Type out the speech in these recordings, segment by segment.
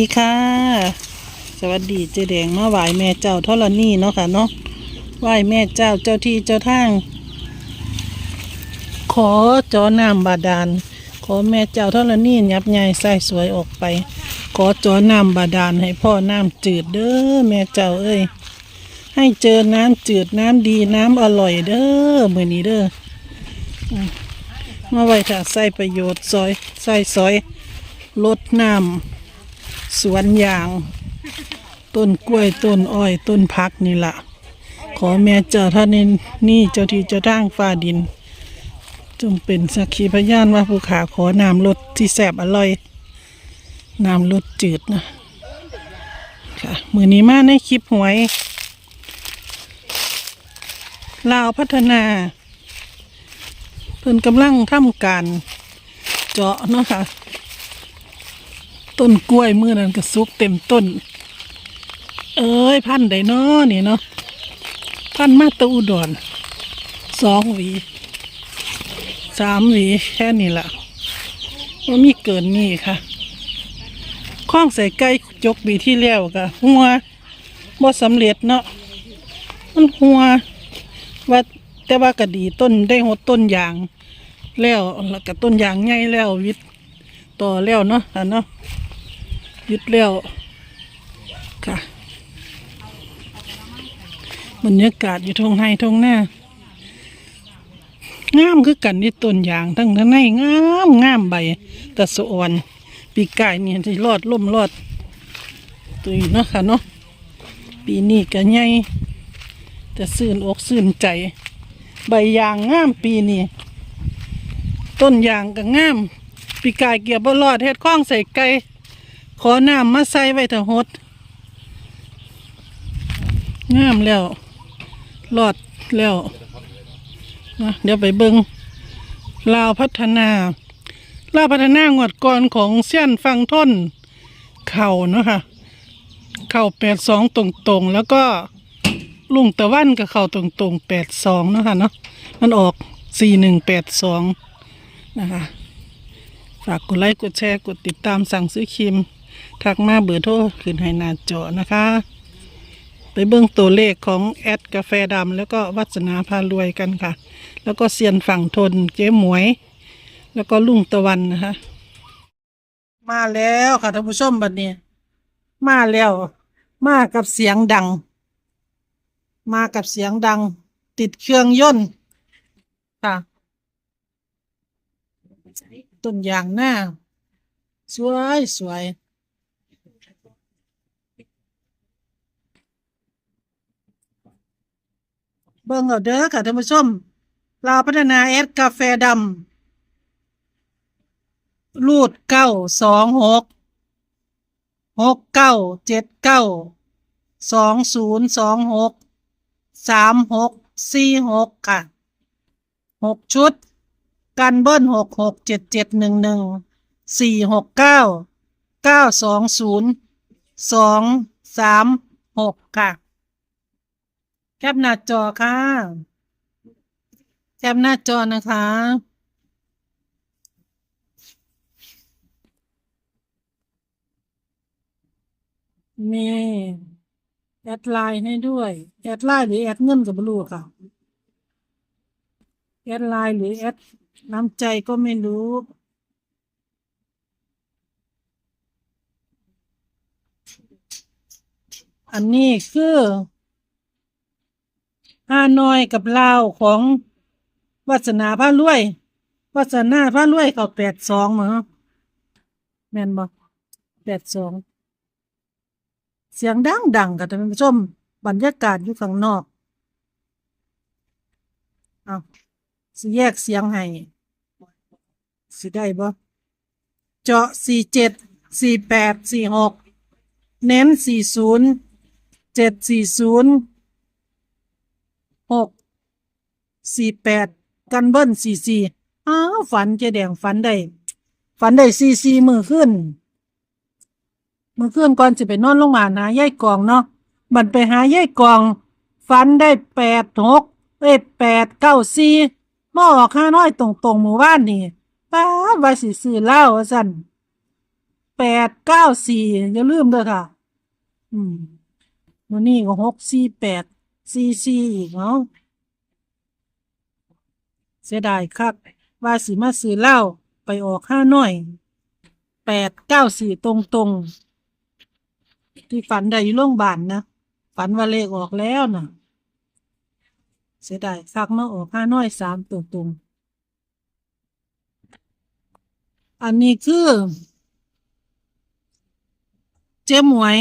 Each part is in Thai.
ดีค่ะ สวัสดีเจแดงมาไหวแม่เจ้าทรณีเนาะค่ะเนาะไหวแม่เจ้าเจ้าที่เจ้าทาง ขอจอน้ำบาดาล ขอแม่เจ้าทรณียับใหญ่ใส่สวยออกไป ขอจอน้ำบาดาลให้พ่อน้ำจืดเด้อแม่เจ้าเอ้ย ให้เจอน้ำจืดน้ำดีน้ำอร่อยเด้อมือนี้เด้อมาไว้ถ้าใส่ประโยชน์ซอยใส่ซอยลดน้ำ สวนยาง ต้นกล้วยต้นอ้อย ต้นพักนี่ละขอแม่เจ้าท่านนี้นี่เจ้าที่เจ้าทางฟ้าดิน จงเป็นสักขีพยานว่าผู้ขาขอน้ำรสที่แสบอร่อยน้ำรสจืดนะค่ะมือนี้มาในคลิปหวยลาวพัฒนา เพิ่นกำลังทำการเจาะเนาะค่ะ ต้นกล้วยมือนั้นก็สุกเต็มต้น เอ้ยพันธุ์ใดน้อนี่เนาะพันมาตะอุดรสองหวีสามหวีแค่นี้ละว่ามีเกินนี่ค่ะข้องใส่ไก่จกบีที่แล้วกะหัวบ่สำเร็จเนาะมันหัวว่าแต่ว่ากระดีต้นได้หดต้นยางแล้วแล้วก็ต้นยางใหญ่แล้ววิทย์ต่อแล้วเนาะอะเนาะ ยึดแล้วค่ะ บรรยากาศอยู่ทงไห้ทงหน้างามคือกันที่ต้นยางทั้งทั้งในงามงามใบตะสะอวนปีกายเนี่ยที่รอดล่มรอดตุยเนาะค่ะเนาะปีนี้ก็ใหญ่แต่ซื่นอกซื่นใจ ใบยางงามปีนี้ต้นยางก็งาม ปีกายเกียบบรอดเฮ็ดข้องใส่ไก่ ขอน้ำมาใส่ไว้เถอะหดงามแล้วรอดแล้วนะเดี๋ยวไปเบิงลาวพัฒนาลาวพัฒนางวดก่อนของเสี้ยนฟังทนเข่าเนาะค่ะเข่าแปดสองตรงๆ แล้วก็ลุงตะวันกับเข่าตรงๆแปดสองเนาะค่ะเนาะมันออกสี่หนึ่งแปดสองนะคะ ฝากกดไลค์กดแชร์กดติดตามสั่งซื้อครีม ทักมาเบอร์โทรขึ้นให้หน้าจอนะคะ ไปเบิ่งตัวเลขของแอดกาแฟดำแล้วก็วัฒนาพารวยกันค่ะ แล้วก็เซียนฝั่งทนเจ๊หมวย แล้วก็ลุงตะวันนะคะ มาแล้วค่ะท่านผู้ชมบัดนี้ มาแล้ว มากับเสียงดัง มากับเสียงดัง ติดเครื่องยนต์ค่ะต้นยางหน้า สวยสวย เบิ่งเอาเด้อค่ะท่านผู้ชมลาวพัฒนาเอสกาแฟดำรูดเก้าสองหกหกเก้าเจ็ดเก้าสองศูนย์สองหกสามหกสี่หกค่ะหกชุด กันเบิ้ลหกหกเจ็ดเจ็ดหนึ่งหนึ่งสี่หกเก้าเก้าสองศูนย์สองสามหกค่ะ แคปหน้าจอค่ะแคปหน้าจอนะคะ มีแอดไลน์ให้ด้วย แอดไลน์หรือแอดเงินกับลูกค่ะ แอดไลน์หรือแอดน้ำใจก็ไม่รู้อันนี้คือ ฮานอยกับลาวของวัสนาพระรวยวัสนาพระรวยเขาแปดสองมั้งแม่นบอกแปดสองเสียงดังดังกับท่านผู้ชมบรรยากาศอยู่ข้างนอกเอาสิแยกเสียงให้สิได้บ่เจาะสี่เจ็ดสี่แปดสี่หกเน้นสี่ศูนย์เจ็ดสี่ศูนย์ หกสี่แปดกันเบิ้ลสี่สี่อ้าวฝันเจแดงฝันได้ฝันได้สี่สี่มือขึ้น มือขึ้นก่อนจะไปนอนลงมาหาย่ายกองเนาะบันไปหาย่ายกอง ฝันได้แปดหกเอ้ยแปดเก้าสี่มาออกข้าน้อยตรงๆหมู่บ้านนี่ป้าว่าสิซื้อเล่าสั่นแปดเก้าสี่อย่าลืมเด้อค่ะ อืมวันนี้ก็หกสี่แปด สี่สี่อีกเนาะเสียดายคักว่าสิมาซื้อเหล้าไปออกห้าน้อยแปดเก้าสี่ตรงตรงที่ฝันได้อยู่โรงพยาบาลนะฝันว่าเลขออกแล้วนะเสียดายคักมาออกห้าน้อยสามตรงตรงอันนี้คือ เจ๊หมวย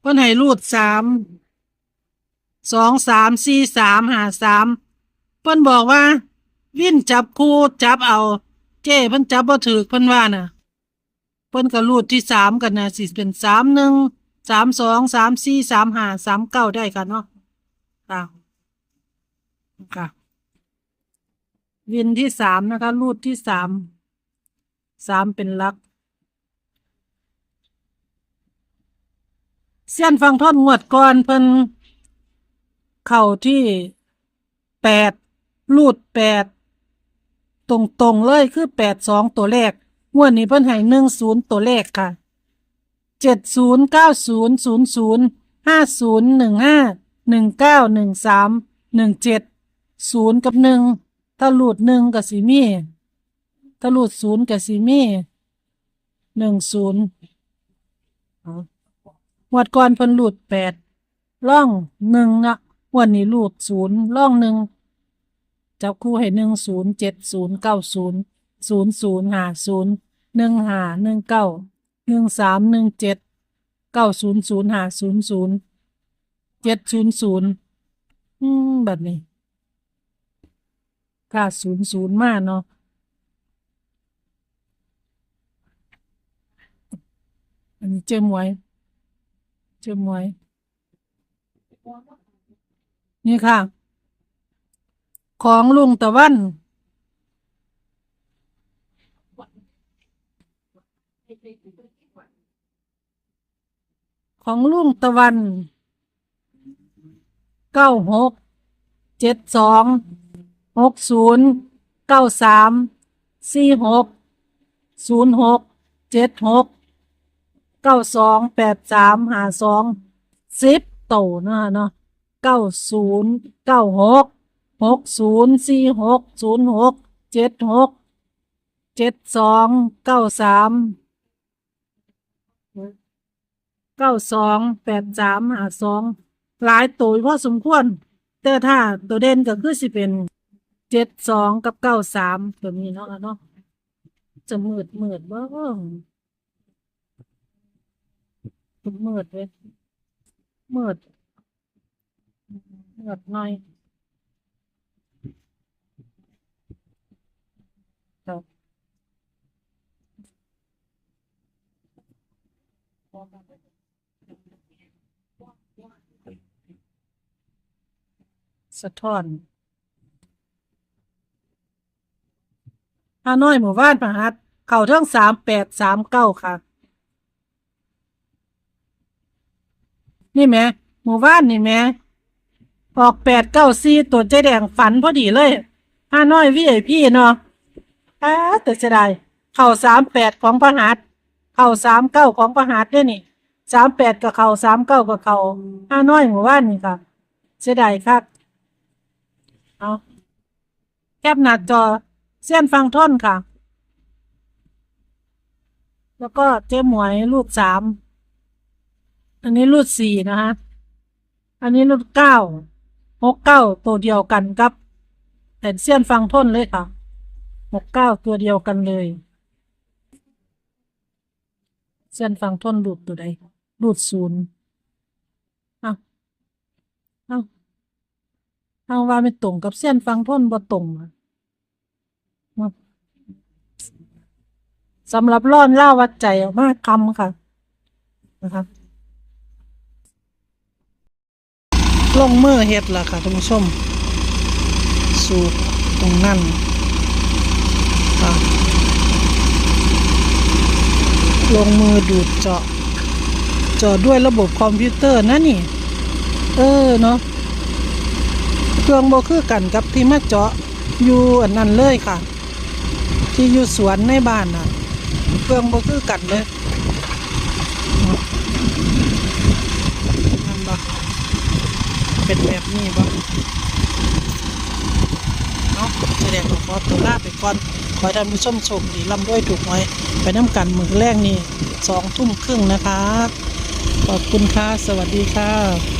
เพิ่นให้รูดสาม สองสามสี่สามหาสามเพิ่นบอกว่า วิ่นจับคู่จับเอา เจ้เพิ่นจับบ่ถือเพิ่นว่าน่ะ เพิ่นก็รูดที่สามกันนะสิเป็นสามหนึ่งสามสองสามสี่สามห้าสามเก้าได้กันเนาะค่ะค่ะวินที่สามนะคะ รูดที่สามสามเป็นลักเส้นฟังท่อนงวดก่อนเพิ่น เข่าที่แปดลูดแปดตรงตรงๆเลยคือแปดสองตัวแรกงวดนี้เพิ่นให้หนึ่งศูนย์ตัวแรกค่ะเจ็ดศูนย์เก้าศูนย์ศูนย์ศูนย์ห้าศูนย์หนึ่งห้าหนึ่งเก้าหนึ่งสามหนึ่งเจ็ดศูนย์กับหนึ่งถ้าหลุดหนึ่งกับสีมีถ้าหลุดศูนย์กับสีมีหนึ่งศูนย์งวดก่อนเพิ่นรูดแปดล่องหนึ่งนะง วันนี้รูดศูนย์ล่องหนึ่งจับคู่ให้หนึ่งศูนย์เจ็ดศูนย์เก้าศูนย์ศูนย์ศูนย์ห้าศูนย์หนึ่งห้าหนึ่งเก้าหนึ่งสามหนึ่งเจ็ดเก้าศูนย์ศูนย์ห้าศูนย์ศูนย์เจ็ดศูนย์ศูนย์อืมแบบนี้ค่าศูนย์ศูนย์มากเนาะอันนี้เจมไว้เจมไว้ นี่ค่ะ ของลุงตะวัน ของลุงตะวัน เก้าหก เจ็ดสอง หกศูนย์ เก้าสาม สี่หก ศูนย์หก เจ็ดหก เก้าสอง แปดสาม หาสอง สิบโตนะเนาะ เก้าศูนย์เก้าหกหกศูนย์สี่หกศูนย์หกเจ็ดหกเจ็ดสองเก้าสามเก้าสองแปดสามหาสองหลายตัวพอสมควร แต่ถ้าตัวเด่นก็คือสิเป็นเจ็ดสองกับเก้าสามตัวนี้เนาะเนาะจะมืดมืดบ้างมืดเลยมืด มืดหน่อยครับสะท้อนฮานอยหมู่บ้านประหัดเข่าเท่งสามแปดสามเก้าค่ะ นี่แหม่หมู่บ้านนี่แหม่ ออกแปดเก้าสี่ตัวใจแดงฝันพอดีเลยห้าน้อยวิไอพี่เนาะอ้าแต่เสียดายเข่าสามแปดของประหัดเข่าสามเก้าของประหัดด้วยนี่สามแปดกับเข่าสามเก้ากับเข่าห้าน้อยหมู่บ้านนี่ค่ะเสียดายครับเอาแคบหน้าจอเส้นฟังท่อนค่ะ แล้วก็เจ๊หมวยลูกสาม อันนี้รูดสี่นะคะ อันนี้รูดเก้า หกเก้าตัวเดียวกันกับแผ่นเสี้ยนฟังทนเลยค่ะหกเก้าตัวเดียวกันเลย เส้นฟังทนรูดตัวใดรูดศูนย์เอาเอาเอาว่าไม่ตรงกับเส้นฟังทนบ่ตรงอะสำหรับร่อนเล่าวัดใจออกมากคำค่ะ นะคะ ลงมือเฮ็ดล่ะค่ะท่านผู้ชม สูบตรงนั้นค่ะลงมือดูดเจาะ เจาะด้วยระบบคอมพิวเตอร์นะนี่ เออเนาะเครื่องโบคือกันกับที่มาเจาะอยู่อันนั้นเลยค่ะ ที่อยู่สวนในบ้านน่ะ เครื่องโบคือกันเลย เป็นแบบนี้บ่เนาะแสดงว่าขอตัวลาไปก่อน ขอให้ท่านผู้ชมโชคดีร่ำรวยถูกหวยไปน้ำกันมือแรกนี่สองทุ่มครึ่งนะคะ ขอบคุณค่ะ สวัสดีค่ะ